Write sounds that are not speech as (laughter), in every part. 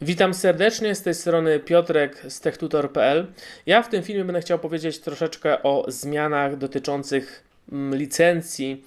Witam serdecznie, z tej strony Piotrek z techtutor.pl. Ja w tym filmie będę chciał powiedzieć troszeczkę o zmianach dotyczących mm, licencji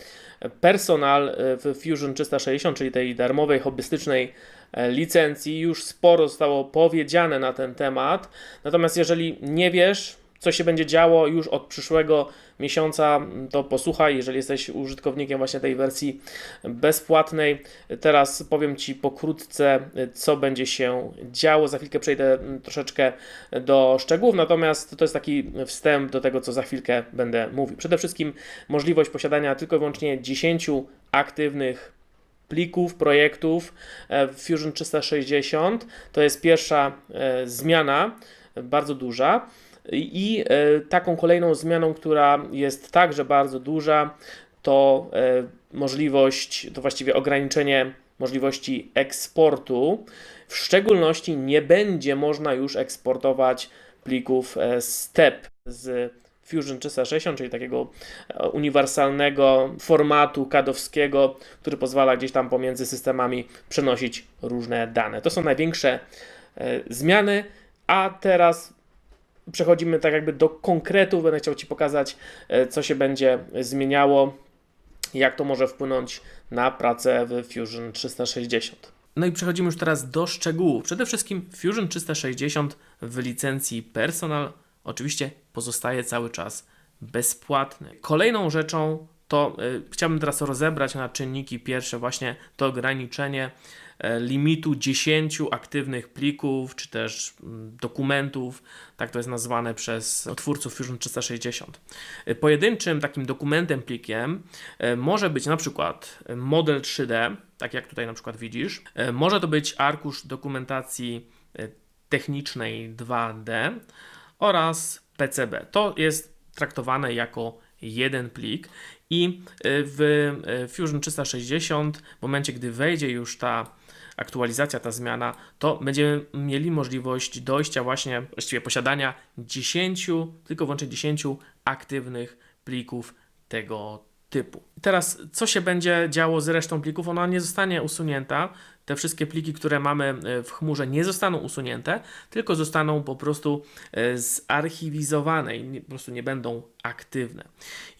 personal e, w Fusion 360, czyli tej darmowej, hobbystycznej e, licencji. Już sporo zostało powiedziane na ten temat. Natomiast jeżeli nie wiesz, co się będzie działo już od przyszłego miesiąca, to posłuchaj, jeżeli jesteś użytkownikiem właśnie tej wersji bezpłatnej. Teraz powiem Ci pokrótce, co będzie się działo. Za chwilkę przejdę troszeczkę do szczegółów, natomiast to jest taki wstęp do tego, co za chwilkę będę mówił. Przede wszystkim możliwość posiadania tylko i wyłącznie 10 aktywnych plików, projektów w Fusion 360. To jest pierwsza e, zmiana, bardzo duża. I e, taką kolejną zmianą, która jest także bardzo duża, to e, możliwość, to właściwie ograniczenie możliwości eksportu. W szczególności nie będzie można już eksportować plików e, STEP z Fusion 360, czyli takiego uniwersalnego formatu kadowskiego, który pozwala gdzieś tam pomiędzy systemami przenosić różne dane. To są największe zmiany, a teraz przechodzimy tak jakby do konkretów. Będę chciał Ci pokazać, e, co się będzie zmieniało, jak to może wpłynąć na pracę w Fusion 360. No i przechodzimy już teraz do szczegółów. Przede wszystkim Fusion 360 w licencji Personal oczywiście pozostaje cały czas bezpłatny. Kolejną rzeczą to y, chciałbym teraz rozebrać na czynniki pierwsze właśnie to ograniczenie E, limitu 10 aktywnych plików, czy też mm, dokumentów, tak to jest nazwane przez twórców Fusion 360. E, pojedynczym takim dokumentem, plikiem e, może być na przykład model 3D, tak jak tutaj na przykład widzisz. Może to być arkusz dokumentacji technicznej 2D oraz PCB. To jest traktowane jako jeden plik i w Fusion 360 w momencie, gdy wejdzie już ta aktualizacja, ta zmiana, to będziemy mieli możliwość dojścia właśnie, właściwie posiadania 10, tylko wyłącznie 10 aktywnych plików tego typu. Teraz, co się będzie działo z resztą plików? Ona nie zostanie usunięta. Te wszystkie pliki, które mamy e, w chmurze, nie zostaną usunięte, tylko zostaną po prostu e, zarchiwizowane i po prostu nie będą aktywne.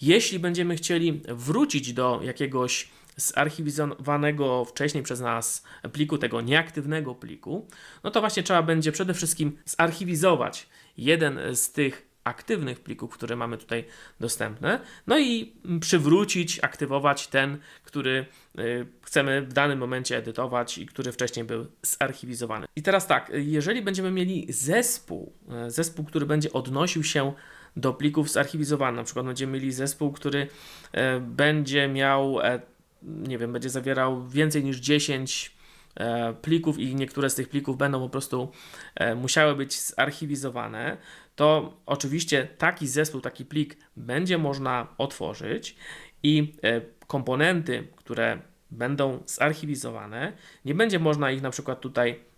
Jeśli będziemy chcieli wrócić do jakiegoś zarchiwizowanego wcześniej przez nas pliku, tego nieaktywnego pliku, no to właśnie trzeba będzie przede wszystkim zarchiwizować jeden z tych aktywnych plików, które mamy tutaj dostępne, no i przywrócić, aktywować ten, który y, chcemy w danym momencie edytować i który wcześniej był zarchiwizowany. I teraz tak, jeżeli będziemy mieli zespół, y, zespół, który będzie odnosił się do plików zarchiwizowanych, na przykład będziemy mieli zespół, który y, będzie miał e, nie wiem, będzie zawierał więcej niż 10 e, plików i niektóre z tych plików będą po prostu e, musiały być zarchiwizowane, to oczywiście taki zespół, taki plik będzie można otworzyć i e, komponenty, które będą zarchiwizowane, nie będzie można ich na przykład tutaj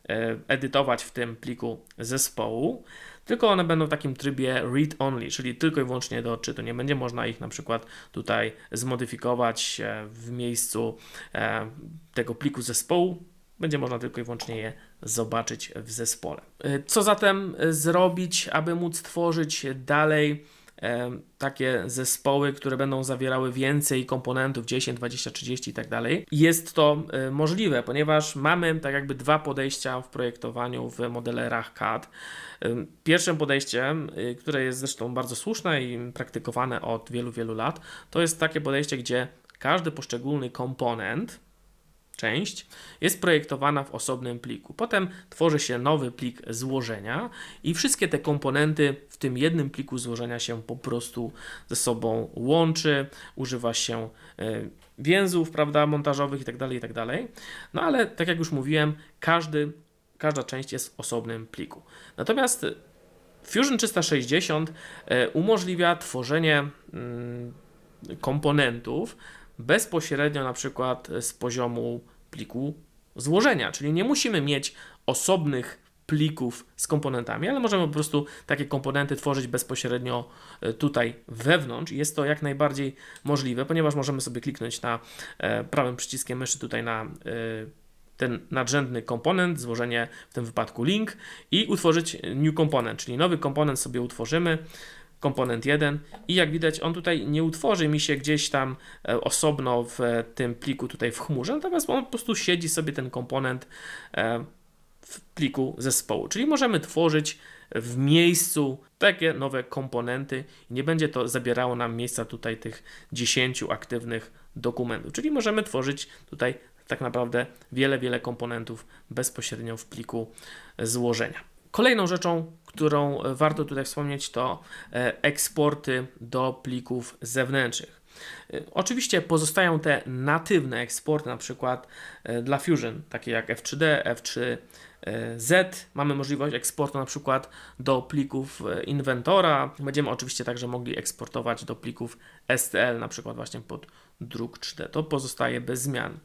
edytować w tym pliku zespołu, tylko one będą w takim trybie read-only, czyli tylko i wyłącznie do odczytu. Nie będzie można ich na przykład tutaj zmodyfikować e, w miejscu e, tego pliku zespołu. Będzie można tylko i wyłącznie je zobaczyć w zespole. E, co zatem zrobić, aby móc tworzyć dalej takie zespoły, które będą zawierały więcej komponentów 10, 20, 30 i tak dalej. Jest to e, możliwe, ponieważ mamy tak jakby dwa podejścia w projektowaniu w modelerach CAD. Pierwszym podejściem, e, które jest zresztą bardzo słuszne i praktykowane od wielu, wielu lat, to jest takie podejście, gdzie każdy poszczególny komponent część jest projektowana w osobnym pliku. Potem tworzy się nowy plik złożenia i wszystkie te komponenty w tym jednym pliku złożenia się po prostu ze sobą łączy, używa się e, więzów, prawda, montażowych itd., tak itd. Tak no ale tak jak już mówiłem, każdy, każda część jest w osobnym pliku. Natomiast Fusion 360 e, umożliwia tworzenie mm, komponentów bezpośrednio na przykład z poziomu pliku złożenia, czyli nie musimy mieć osobnych plików z komponentami, ale możemy po prostu takie komponenty tworzyć bezpośrednio e, tutaj wewnątrz. Jest to jak najbardziej możliwe, ponieważ możemy sobie kliknąć na e, prawym przyciskiem myszy tutaj na e, ten nadrzędny komponent, złożenie w tym wypadku link i utworzyć new component, czyli nowy komponent sobie utworzymy, komponent 1 i jak widać on tutaj nie utworzy mi się gdzieś tam e, osobno w e, tym pliku tutaj w chmurze, natomiast on po prostu siedzi sobie ten komponent e, w pliku zespołu, czyli możemy tworzyć w miejscu takie nowe komponenty i nie będzie to zabierało nam miejsca tutaj tych 10 aktywnych dokumentów, czyli możemy tworzyć tutaj tak naprawdę wiele, wiele komponentów bezpośrednio w pliku złożenia. Kolejną rzeczą, którą warto tutaj wspomnieć, to e, eksporty do plików zewnętrznych. E, Oczywiście pozostają te natywne eksporty, na przykład e, dla Fusion, takie jak F3D, F3Z. Mamy możliwość eksportu na przykład do plików e, inwentora. Będziemy oczywiście także mogli eksportować do plików STL, na przykład właśnie pod druk 3D. To pozostaje bez zmian.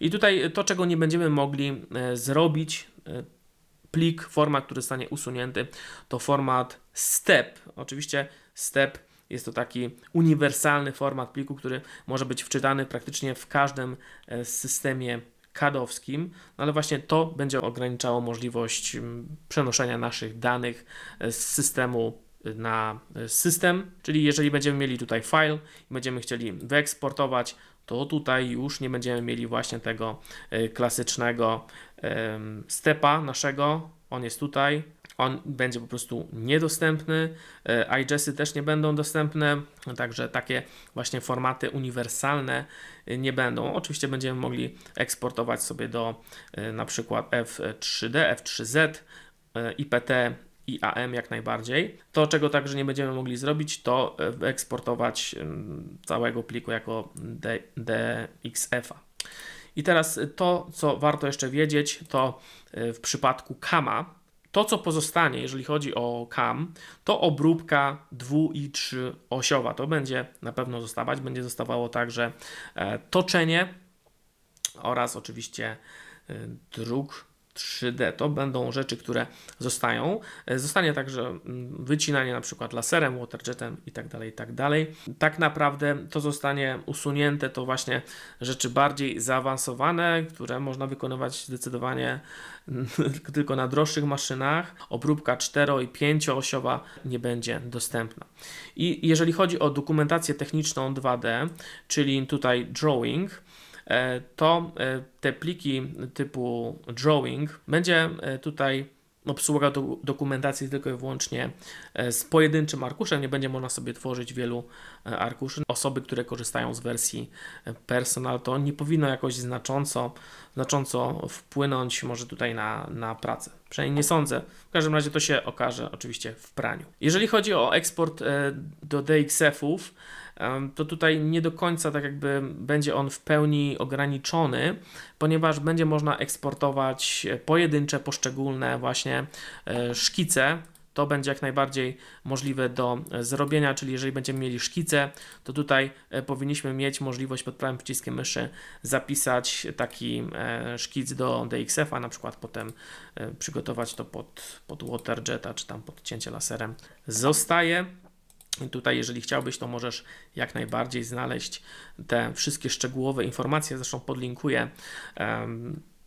I tutaj to, czego nie będziemy mogli e, zrobić, e, plik, format, który zostanie usunięty, to format STEP. Oczywiście STEP jest to taki uniwersalny format pliku, który może być wczytany praktycznie w każdym e, systemie kadowskim, no ale właśnie to będzie ograniczało możliwość przenoszenia naszych danych e, z systemu na e, system, czyli jeżeli będziemy mieli tutaj file i będziemy chcieli wyeksportować, to tutaj już nie będziemy mieli właśnie tego e, klasycznego stepa naszego. On jest tutaj, on będzie po prostu niedostępny. E, iJessy też nie będą dostępne, także takie właśnie formaty uniwersalne e, nie będą. Oczywiście będziemy mogli eksportować sobie do na przykład F3D, F3Z, e, IPT i AM jak najbardziej. To, czego także nie będziemy mogli zrobić, to e, wyeksportować em, całego pliku jako D- DXF-a. I teraz to, co warto jeszcze wiedzieć, to e, w przypadku KAMA, to, co pozostanie, jeżeli chodzi o CAM, to obróbka dwu- i trzyosiowa. To będzie na pewno zostawać. Będzie zostawało także e, toczenie oraz oczywiście e, druk 3D. To będą rzeczy, które zostają. E, Zostanie także mm, wycinanie na przykład laserem, waterjetem i tak dalej, i tak. Tak naprawdę to zostanie usunięte, to właśnie rzeczy bardziej zaawansowane, które można wykonywać zdecydowanie mm, (laughs) tylko na droższych maszynach. Obróbka 4 i 5-osiowa nie będzie dostępna. I jeżeli chodzi o dokumentację techniczną 2D, czyli tutaj drawing, to e, te pliki typu drawing będzie e, tutaj obsługa do, dokumentacji tylko i wyłącznie e, z pojedynczym arkuszem. Nie będzie można sobie tworzyć wielu e, arkuszy. Osoby, które korzystają z wersji e, personal, to nie powinno jakoś znacząco, znacząco wpłynąć może tutaj na, na pracę. Przynajmniej nie sądzę. W każdym razie to się okaże oczywiście w praniu. Jeżeli chodzi o eksport e, do DXF-ów, to tutaj nie do końca tak jakby będzie on w pełni ograniczony, ponieważ będzie można eksportować e, pojedyncze, poszczególne właśnie e, szkice. To będzie jak najbardziej możliwe do e, zrobienia, czyli jeżeli będziemy mieli szkice, to tutaj powinniśmy mieć możliwość pod prawym przyciskiem myszy zapisać taki szkic do DXF-a, na przykład potem przygotować to pod, pod waterjeta, czy tam pod cięcie laserem. Zostaje. Tutaj, jeżeli chciałbyś, to możesz jak najbardziej znaleźć te wszystkie szczegółowe informacje. Zresztą podlinkuję,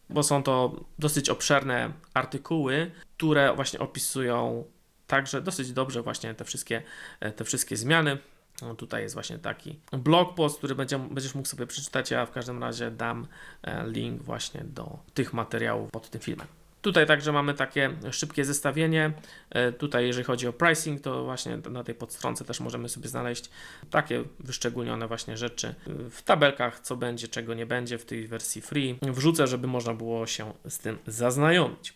bo są to dosyć obszerne artykuły, które właśnie opisują także dosyć dobrze właśnie te wszystkie, e, te wszystkie zmiany. No, tutaj jest właśnie taki blog post, który będzie, będziesz mógł sobie przeczytać. Ja w każdym razie dam e, link właśnie do tych materiałów pod tym filmem. Tutaj także mamy takie szybkie zestawienie. E, Tutaj, jeżeli chodzi o pricing, to właśnie na tej podstronce też możemy sobie znaleźć takie wyszczególnione właśnie rzeczy w tabelkach, co będzie, czego nie będzie w tej wersji free. Wrzucę, żeby można było się z tym zaznajomić.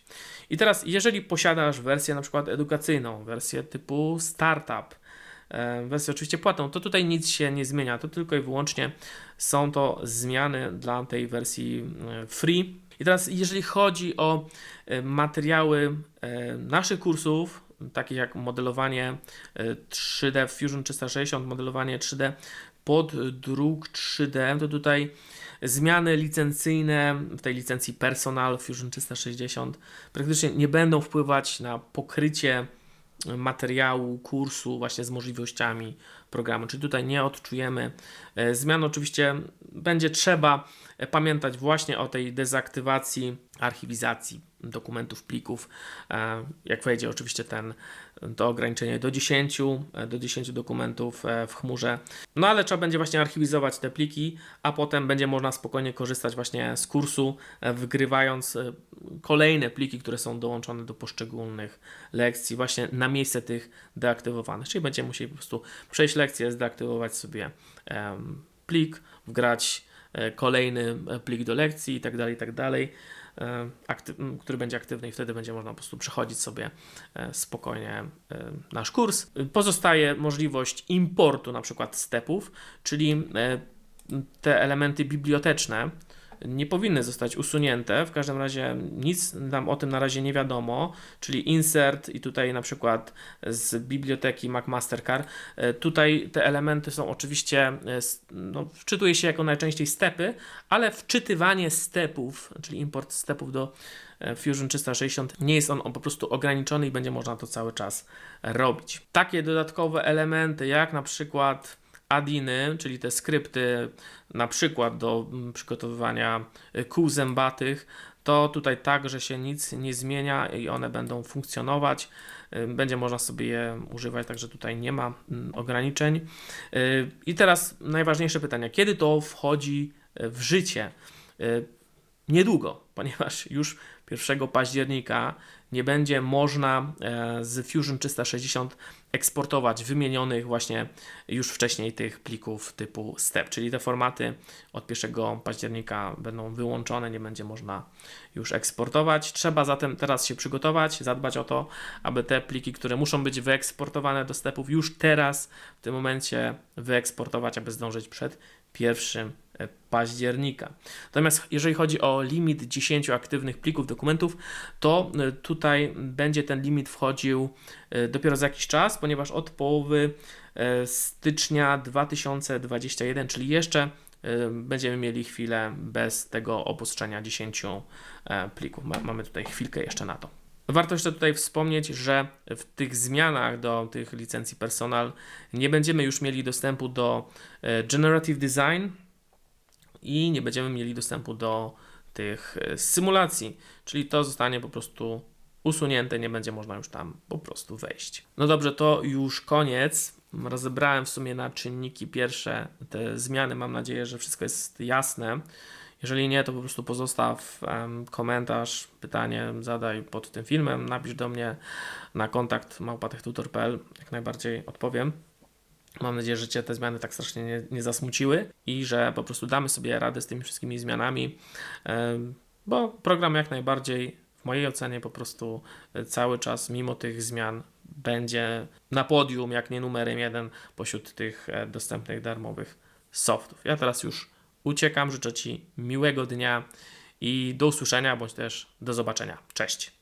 I teraz, jeżeli posiadasz wersję na przykład edukacyjną, wersję typu startup, e, wersję oczywiście płatną, to tutaj nic się nie zmienia. To tylko i wyłącznie są to zmiany dla tej wersji e, free. I teraz, jeżeli chodzi o e, materiały e, naszych kursów, takich jak modelowanie e, 3D w Fusion 360, modelowanie 3D pod druk 3D, to tutaj zmiany licencyjne w tej licencji Personal Fusion 360 praktycznie nie będą wpływać na pokrycie materiału, kursu właśnie z możliwościami programu. Czyli tutaj nie odczujemy e, zmian. Oczywiście będzie trzeba pamiętać właśnie o tej dezaktywacji, archiwizacji dokumentów, plików. E, Jak wejdzie oczywiście ten, to ograniczenie do 10, e, do 10 dokumentów e, w chmurze. No ale trzeba będzie właśnie archiwizować te pliki, a potem będzie można spokojnie korzystać właśnie z kursu, wgrywając e, kolejne pliki, które są dołączone do poszczególnych lekcji właśnie na miejsce tych deaktywowanych. Czyli będziemy musieli po prostu przejść lekcję, zdeaktywować sobie plik, wgrać kolejny plik do lekcji i tak dalej, i tak dalej, który będzie aktywny i wtedy będzie można po prostu przechodzić sobie e, spokojnie e, nasz kurs. Pozostaje możliwość importu na przykład stepów, czyli e, te elementy biblioteczne nie powinny zostać usunięte. W każdym razie nic nam o tym na razie nie wiadomo, czyli insert i tutaj na przykład z biblioteki Mac Mastercard. E, Tutaj te elementy są oczywiście, e, no, wczytuje się jako najczęściej stepy, ale wczytywanie stepów, czyli import stepów do e, Fusion 360 nie jest on po prostu ograniczony i będzie można to cały czas robić. Takie dodatkowe elementy jak na przykład adiny, czyli te skrypty na przykład do mm, przygotowywania y, kół zębatych, to tutaj także się nic nie zmienia i one będą funkcjonować. Y, Będzie można sobie je używać, także tutaj nie ma mm, ograniczeń. Y, I teraz najważniejsze pytanie, kiedy to wchodzi w życie? Niedługo, ponieważ już 1 października nie będzie można e, z Fusion 360 eksportować wymienionych właśnie już wcześniej tych plików typu STEP, czyli te formaty od 1 października będą wyłączone, nie będzie można już eksportować. Trzeba zatem teraz się przygotować, zadbać o to, aby te pliki, które muszą być wyeksportowane do stepów, już teraz w tym momencie wyeksportować, aby zdążyć przed 1 października. Natomiast jeżeli chodzi o limit 10 aktywnych plików dokumentów, to y, tutaj będzie ten limit wchodził y, dopiero za jakiś czas, ponieważ od połowy stycznia 2021, czyli jeszcze będziemy mieli chwilę bez tego obostrzenia 10 e, plików. Ma- Mamy tutaj chwilkę jeszcze na to. Warto jeszcze tutaj wspomnieć, że w tych zmianach do tych licencji personal nie będziemy już mieli dostępu do e, Generative Design i nie będziemy mieli dostępu do tych e, symulacji, czyli to zostanie po prostu usunięte, nie będzie można już tam po prostu wejść. No dobrze, to już koniec. Rozebrałem w sumie na czynniki pierwsze te zmiany. Mam nadzieję, że wszystko jest jasne. Jeżeli nie, to po prostu pozostaw em, komentarz, pytanie zadaj pod tym filmem, napisz do mnie na kontakt małpatechtutor.pl, jak najbardziej odpowiem. Mam nadzieję, że Cię te zmiany tak strasznie nie, nie zasmuciły i że po prostu damy sobie radę z tymi wszystkimi zmianami, bo program jak najbardziej w mojej ocenie po prostu e, cały czas, mimo tych zmian, będzie na podium, jak nie numerem jeden pośród tych e, dostępnych darmowych softów. Ja teraz już uciekam, życzę Ci miłego dnia i do usłyszenia bądź też do zobaczenia. Cześć!